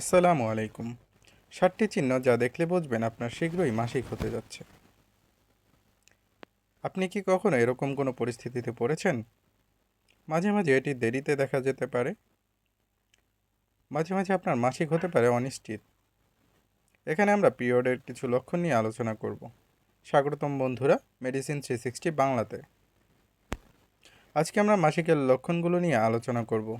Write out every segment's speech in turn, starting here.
আসসালামু আলাইকুম। সাতটি চিহ্ন যা দেখলে বুঝবেন আপনার শীঘ্রই মাসিক হতে যাচ্ছে। আপনি কি কখনো এরকম কোনো পরিস্থিতিতে পড়েছেন? মাঝে মাঝে এটি দেরিতে দেখা যেতে পারে। মাঝে মাঝে আপনার মাসিক হতে পারে অনিশ্চিত। এখানে আমরা পিরিয়ডের কিছু লক্ষণ নিয়ে আলোচনা করব। স্বাগতম বন্ধুরা, মেডিসিন থ্রি সিক্সটি বাংলাতে। আজকে আমরা মাসিকের লক্ষণগুলো নিয়ে আলোচনা করব।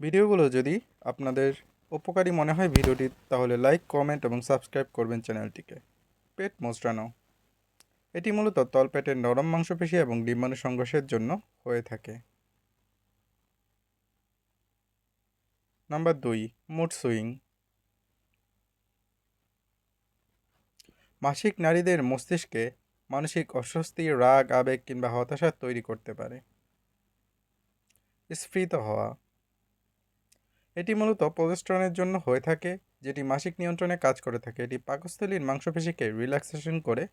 ভিডিওগুলো যদি আপনাদের উপকারী মনে হয় ভিডিওটি, তাহলে লাইক, কমেন্ট এবং সাবস্ক্রাইব করবেন চ্যানেলটিকে। পেট মোচড়ানো এটি মূলত তলপেটের নরম মাংসপেশি এবং ডিম্বাণু সংঘর্ষের জন্য হয়ে থাকে। নাম্বার দুই, মুড সুইং। মাসিক নারীদের মস্তিষ্কে মানসিক অস্বস্তি, রাগ, আবেগ কিংবা হতাশা তৈরি করতে পারে। স্ফীত হওয়া। এটি মূলত প্রজেস্ট্রনের জন্য হয়ে থাকে, যেটি মাসিক নিয়ন্ত্রণে কাজ করে থাকে। এটি পাকস্থলীর মাংসপেশিকে রিল্যাক্সেশন করে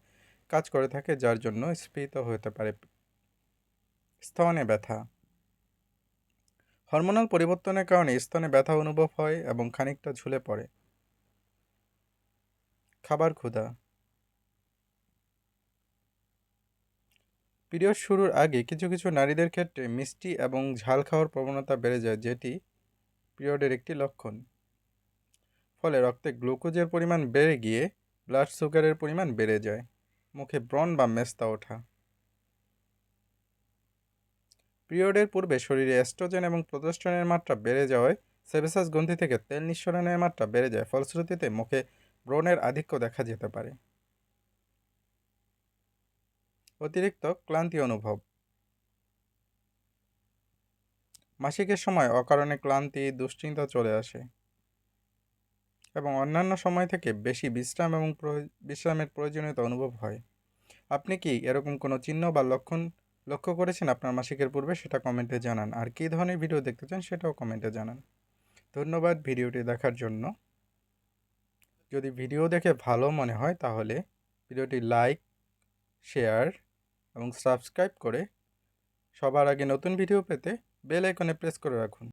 কাজ করে থাকে, যার জন্য স্ফীত হতে পারে। স্তনে ব্যথা। হরমোনাল পরিবর্তনের কারণে স্তনে ব্যথা অনুভব হয় এবং খানিকটা ঝুলে পড়ে। খাবার ক্ষুধা। পিরিয়ড শুরুর আগে কিছু কিছু নারীদের ক্ষেত্রে মিষ্টি এবং ঝাল খাওয়ার প্রবণতা বেড়ে যায়, যেটি পিরিয়ডের একটি লক্ষণ। ফলে রক্তে গ্লুকোজের পরিমাণ বেড়ে গিয়ে ব্লাড সুগারের পরিমাণ বেড়ে যায়। মুখে ব্রণ বা মেস্তা ওঠা। পিরিয়ডের পূর্বে শরীরে অ্যাস্ট্রোজেন এবং প্রোজেস্টেরনের মাত্রা বেড়ে যাওয়ায় সেবেসাস গ্রন্থি থেকে তেল নিঃসরণের মাত্রা বেড়ে যায়। ফলশ্রুতিতে মুখে ব্রণের আধিক্য দেখা যেতে পারে। অতিরিক্ত ক্লান্তি অনুভব। মাসিকের সময় অকারণে ক্লান্তি, দুশ্চিন্তা চলে আসে। এবং অন্যান্য সময় থেকে বেশি বিশ্রাম এবং বিশ্রামের প্রয়োজনীয়তা অনুভব হয়। আপনি কি এরকম কোনো চিহ্ন বা লক্ষণ লক্ষ্য করেছেন আপনার মাসিকের পূর্বে? সেটা কমেন্টে জানান। আর কী ধরনের ভিডিও দেখতে চান সেটাও কমেন্টে জানান। ধন্যবাদ ভিডিওটি দেখার জন্য। যদি ভিডিও দেখে ভালো মনে হয় তাহলে ভিডিওটি লাইক, শেয়ার এবং সাবস্ক্রাইব করে সবার আগে নতুন ভিডিও পেতে বেল আইকনে প্রেস করে রাখুন।